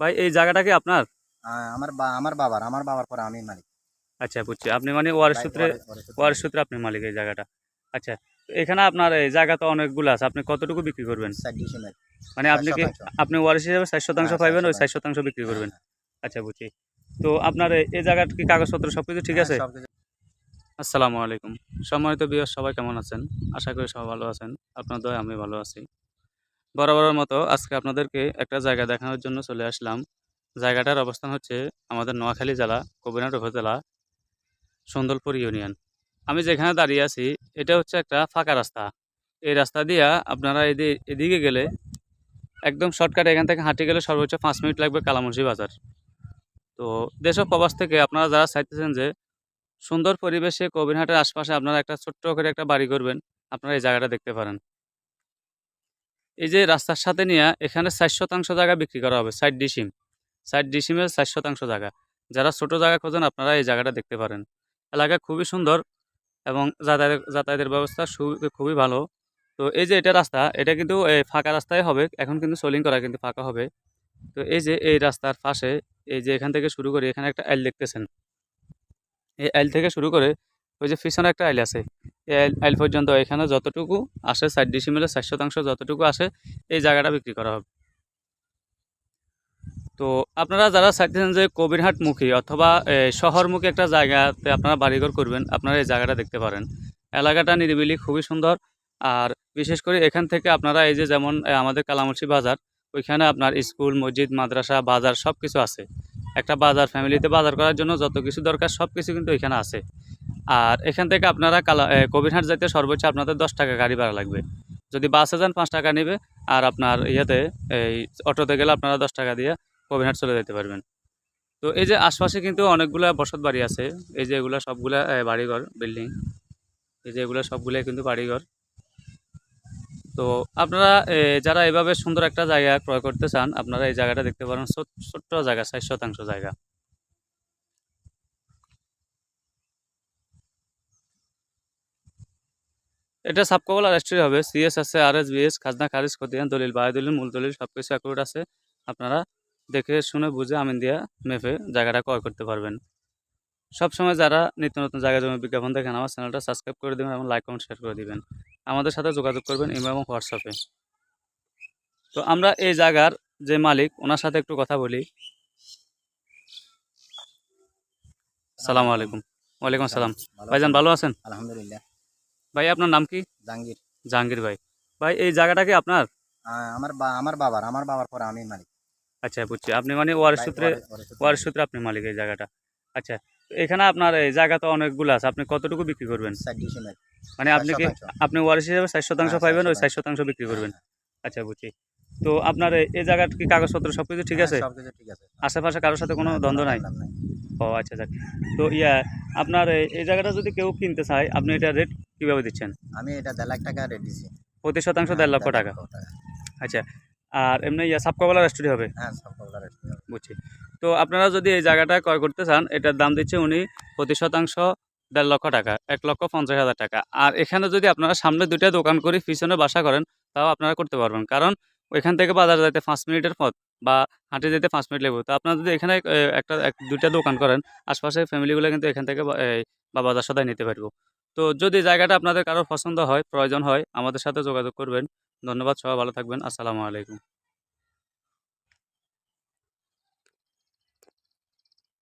ভাই এই জায়গাটা কি আপনার? আমার আমার বাবার আমার বাবার পরে আমি মালিক। আচ্ছা বুঝছি। আপনি মানে ওয়ারের ভাই, সূত্রে ওয়ারের সূত্রে আপনি মালিক এই জায়গাটা। আচ্ছা এখানে আপনার এই জায়গা তো অনেকগুলো আছে। আপনি কতটুকু বিক্রি করবেন? মানে আপনি কি আপনি ওয়ারিশ হিসাবে ষাট শতাংশ হ্যাঁ, পাইবেন ওই ষাট শতাংশ। বিক্রি করবেন? হ্যাঁ, আচ্ছা বুঝছি। তো আপনার এই- জায়গার কি কাগজপত্র সব কিছু ঠিক হ্যাঁ, আছে? আসসালামু আলাইকুম। সম্মানিত বিয়ার সবাই কেমন আছেন? আশা করি সবাই ভালো আছেন। আপনার দয় আমি ভালো আছি। বরাবরের মতো আজকে আপনাদেরকে একটা জায়গা দেখানোর জন্য চলে আসলাম। জায়গাটার অবস্থান হচ্ছে আমাদের নোয়াখালী জেলা, কবিরহাট উপজেলা, সুন্দরপুর ইউনিয়ন। আমি যেখানে দাঁড়িয়ে আছি, এটা হচ্ছে একটা ফাঁকা রাস্তা। এই রাস্তা দিয়া আপনারা এদি- এদিকে গেলে একদম শর্টকাট এখান থেকে হাঁটে গেলে সর্বোচ্চ পাঁচ মিনিট লাগবে কালামুন্সি বাজার। তো দেশ প্রবাস থেকে আপনারা যারা চাইতেছেন যে সুন্দর পরিবেশে কবিরহাটের আশপাশে আপনারা একটা ছোট্ট করে একটা বাড়ি করবেন, আপনারা এই জায়গাটা দেখতে পারেন। এই যে রাস্তার সাথে নিয়ে এখানে ষাট শতাংশ জায়গা বিক্রি করা হবে, ষাট ডিসিম। ষাট ডিসিমের ষাট শতাংশ জায়গা। যারা ছোট জায়গা খোঁজেন, আপনারা এই জায়গাটা দেখতে পারেন। এলাকা খুবই সুন্দর এবং যাতায়াত, যাতায়াতের ব্যবস্থা খুবই ভালো। তো এই যে এটা রাস্তা, এটা কিন্তু ফাঁকা রাস্তায় হবে, এখন কিন্তু সোলিং করা কিন্তু ফাঁকা হবে। তো এই যে এই রাস্তার পাশে, এই যে এখান থেকে শুরু করে, এখানে একটা আইল দেখতেছেন। এই আইল থেকে শুরু করে, ওই যে পিছনে একটা আইল আছে। আইল পর্যন্ত এখানে যতটুকু আসে, ষাট ডিসিমেলের ষাট শতাংশ যতটুকু আসে, এই জায়গাটা বিক্রি করা হবে। তো আপনারা যারা চাইতেছেন যে কবিরহাটমুখী অথবা শহরমুখী একটা জায়গাতে আপনারা বাড়িঘর করবেন, আপনারা এই জায়গাটা দেখতে পারেন। এলাকাটা নিরিবিলি, খুবই সুন্দর। আর বিশেষ করে এখান থেকে আপনারা এই যে যেমন আমাদের কালামুর্শি বাজার, ওইখানে আপনার স্কুল, মসজিদ, মাদ্রাসা, বাজার সব কিছু আছে। একটা বাজার ফ্যামিলিতে বাজার করার জন্য যত কিছু দরকার সব কিছু কিন্তু এখানে আছে। আর এখান থেকে আপনারা কালা কবিরহাট যাইতে সর্বোচ্চ আপনাদের দশ টাকা গাড়ি ভাড়া লাগবে। যদি বাসে যান পাঁচ টাকা নেবে, আর আপনার ইয়েতে, এই অটোতে গেলে আপনারা দশ টাকা দিয়ে কবিরহাট চলে যেতে পারবেন। তো এই যে আশপাশে কিন্তু অনেকগুলা বসত বাড়ি আছে। এই যে এগুলা সবগুলা বাড়িঘর, বিল্ডিং। এই যে এগুলো সবগুলাই কিন্তু বাড়িঘর। তো আপনারা যারা এভাবে সুন্দর একটা জায়গা ক্রয় করতে চান, আপনারা এই জায়গাটা দেখতে পারেন। ছোট- ছোট্ট জায়গা, ষাট শতাংশ জায়গা। এটা সাবকবলা রেজিস্ট্রি হবে। সিএস আছে আর এস বিএস খাজনা খারিজ খতিয়ান দলিল বায়ু দলিল মূল দলিল সব কিছু অ্যাকুরেট আছে। আপনারা দেখে শুনে বুঝে আমিন দিয়া মেপে জায়গাটা ক্রয় করতে পারবেন। সবসময় যারা নিত্য নতুন জায়গা জমি বিজ্ঞাপন দেখেন আমার চ্যানেলটা সাবস্ক্রাইব করে দেবেন এবং লাইক কমেন্ট শেয়ার করে দিবেন। আমাদের সাথে যোগাযোগ করবেন ইমেল এবং হোয়াটসঅ্যাপে তো আমরা এই জায়গার যে মালিক ওনার সাথে একটু কথা বলি। সালামু আলাইকুম। ওয়ালাইকুম আসসালাম। ভাইজান ভালো আছেন? আলহামদুলিল্লাহ। ভাই আপনার নাম কি? জাহাঙ্গীর। জাহাঙ্গীর ভাই। ভাই এই জায়গাটা কি আপনার আমার আমার বাবার আমার বাবার পরে আমি মালিক। আচ্ছা বুঝছি। আপনি মানে ওয়ারের সূত্রে ওয়ারের- সূত্রে আপনি মালিক এই জায়গাটা। আচ্ছা এখানে আপনার এই জায়গা তো অনেকগুলো আছে। আপনি কতটুকু বিক্রি করবেন? মানে আপনি কি আপনি ওয়ারিশ হিসাবে ষাট শতাংশ হ্যাঁ, পাইবেন ওই ষাট শতাংশ। বিক্রি করবেন। আচ্ছা বুঝছি। তো আপনার এই- জায়গার কি কাগজপত্র সব কিছু ঠিক হ্যাঁ, আছে? সবকিছু ঠিক আছে। আশেপাশে কারোর সাথে কোনো দ্বন্দ্ব নাই? ও আচ্ছা যাক তো ইয়া আপনার এই জায়গাটা যদি কেউ কিনতে চায় আপনি এটা রেট কীভাবে দিচ্ছেন? আমি এটা দেড় লাখ টাকা রেট দিচ্ছি প্রতি শতাংশ দেড় লক্ষ টাকা। আচ্ছা আর এমনি ইয়া সাপকাবলা রেস্টুরি হবে? হ্যাঁ সব রেস্টুরি বুঝছি। তো আপনারা যদি এই জায়গাটা ক্রয় করতে চান এটার দাম দিচ্ছে উনি প্রতি শতাংশ দেড় লক্ষ টাকা এক লক্ষ পঞ্চাশ হাজার টাকা। আর এখানে যদি আপনারা সামনে দুইটা দোকান করে পিছনে বাসা করেন তাও আপনারা করতে পারবেন। কারণ ওইখান থেকে বাজার যাইতে পাঁচ মিনিটের পথ বা হাঁটে যেতে পাঁচ মিনিট লাগবে তো আপনারা যদি এখানে একটা, এক, দুইটা দোকান করেন, আশপাশের ফ্যামিলিগুলো কিন্তু এখান থেকে বা বাজার সদায় নিতে পারব। তো যদি জায়গাটা আপনাদের কারোর পছন্দ হয়, প্রয়োজন হয়, আমাদের সাথে যোগাযোগ করবেন। ধন্যবাদ, সবাই ভালো থাকবেন। আসসালামু আলাইকুম।